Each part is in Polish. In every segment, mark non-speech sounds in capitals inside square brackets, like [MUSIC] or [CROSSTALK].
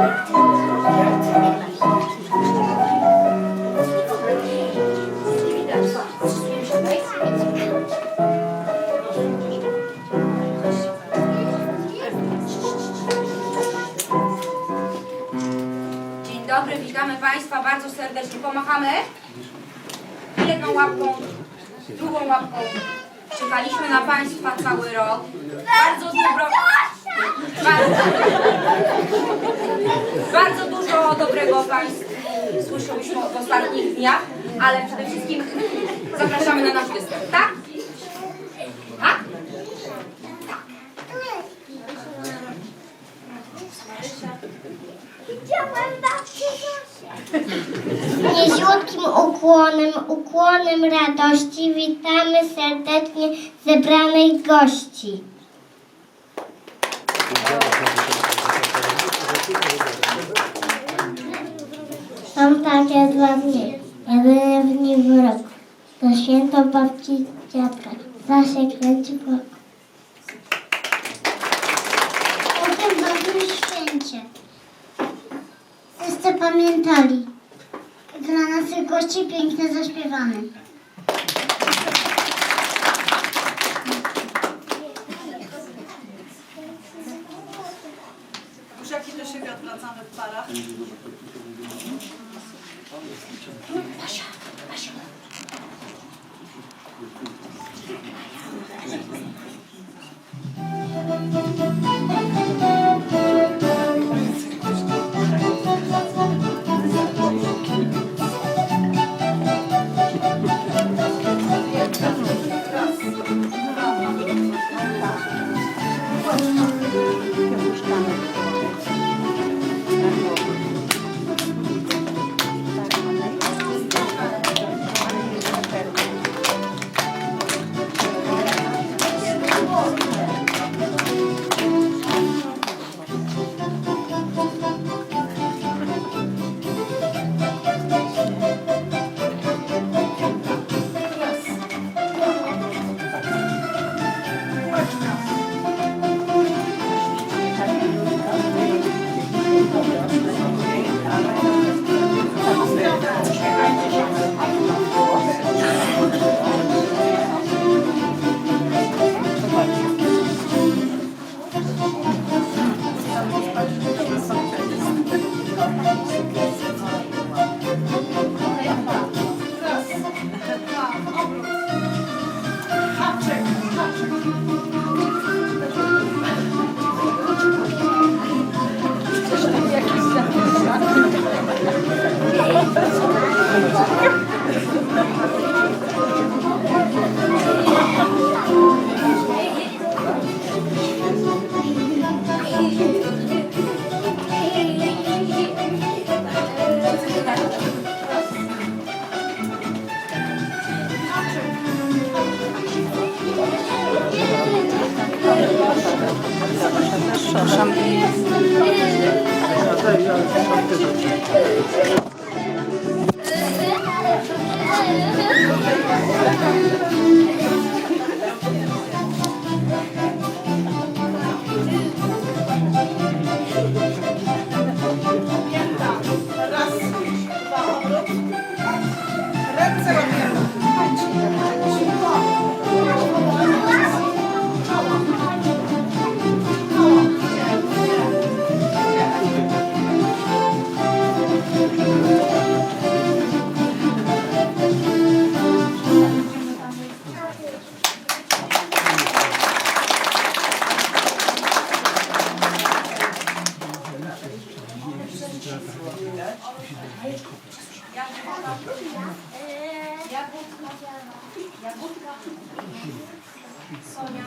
Dzień dobry, witamy Państwa bardzo serdecznie. Pomachamy jedną łapką, drugą łapką. Czekaliśmy na Państwa cały rok. Bardzo dużo, bardzo, bardzo dużo dobrego Państwu słyszeliśmy w ostatnich dniach, ale przede wszystkim zapraszamy na nasz występ, tak? Tak? Niziutkim ukłonem, ukłonem radości witamy serdecznie zebranych gości. Są takie dwa dni, jedyne dni w roku. To święto babci dziadka, zawsze kręci w oku. O tym dobrym święcie. Wszyscy pamiętali. Dla naszych gości pięknie zaśpiewany. Buziaki do siebie odwracamy w parach. Jagódka, Sonia,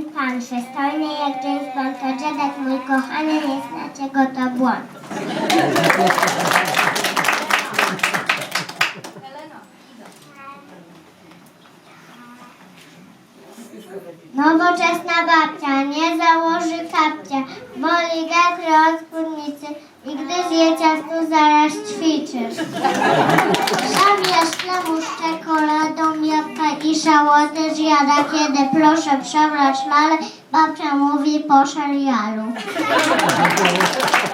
ten pan przystojny jak James Bond, to Jack mój kochany, nie znacie go to błąd. Siada, kiedy proszę przebrać lale, babcia mówi po serialu. [LAUGHS]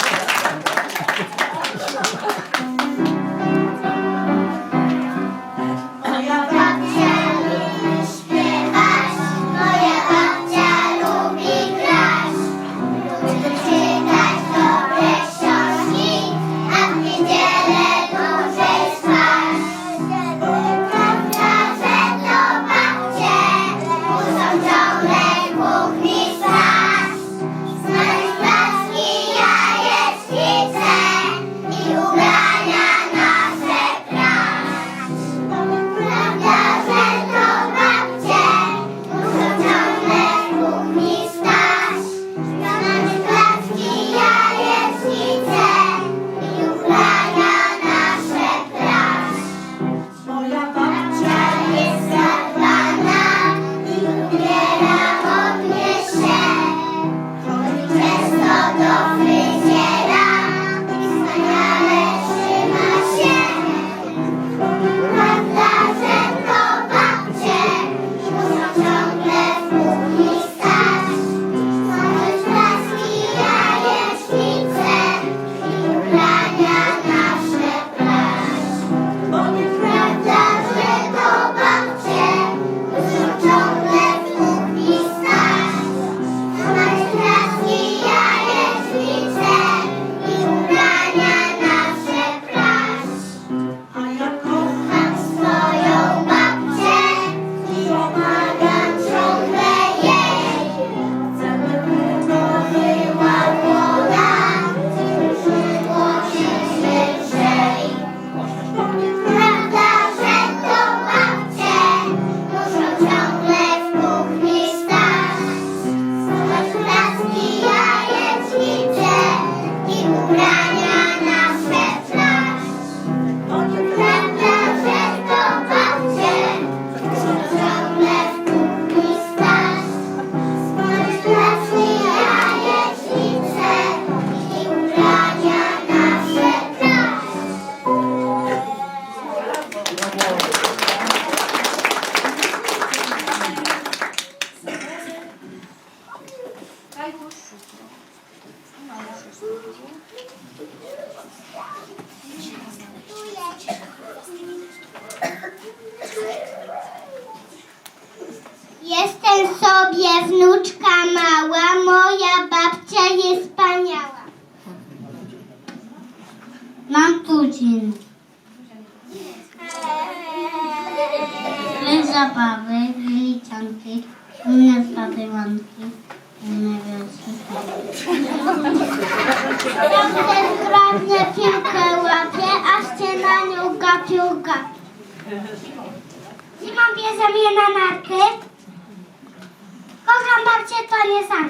orice torie s-ar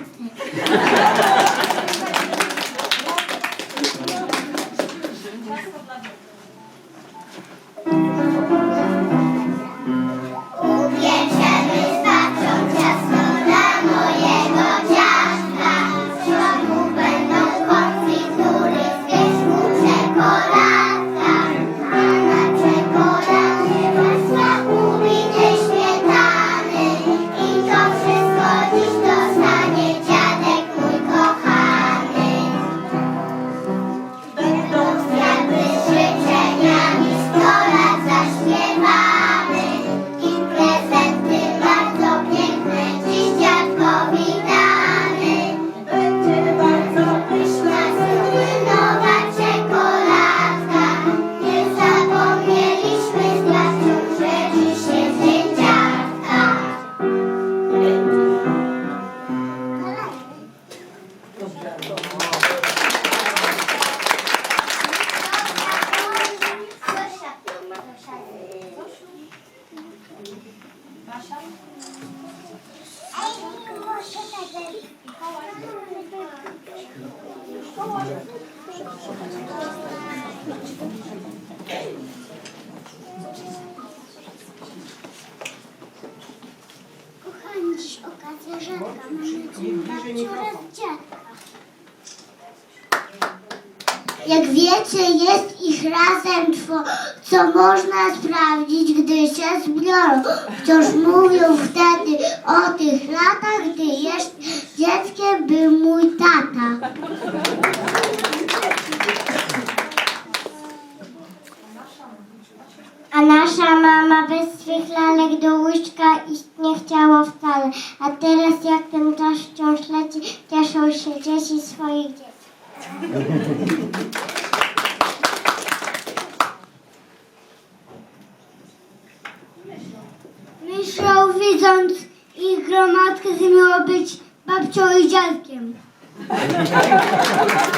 Jak wiecie, jest ich razem dwo, co można sprawdzić, gdy się zbiorą. Wciąż mówią wtedy o tych latach, gdy jeszcze dzieckiem był mój tata. A nasza mama bez swych lalek do łóżka iść nie chciała wcale. A teraz jak ten czas wciąż leci, cieszą się dzieci swoich dzieci. Widząc ich gromadkę, że miało być babcią i dziadkiem. [LAUGHS]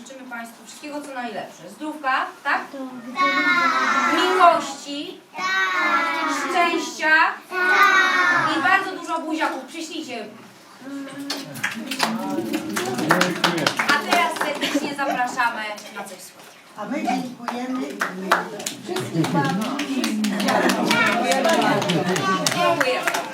życzymy Państwu wszystkiego co najlepsze. Zdrówka, tak? Miłości, szczęścia i bardzo dużo buziaków. Przyślijcie. A teraz serdecznie zapraszamy na coś słodkiego. A my dziękujemy. Dziękuję.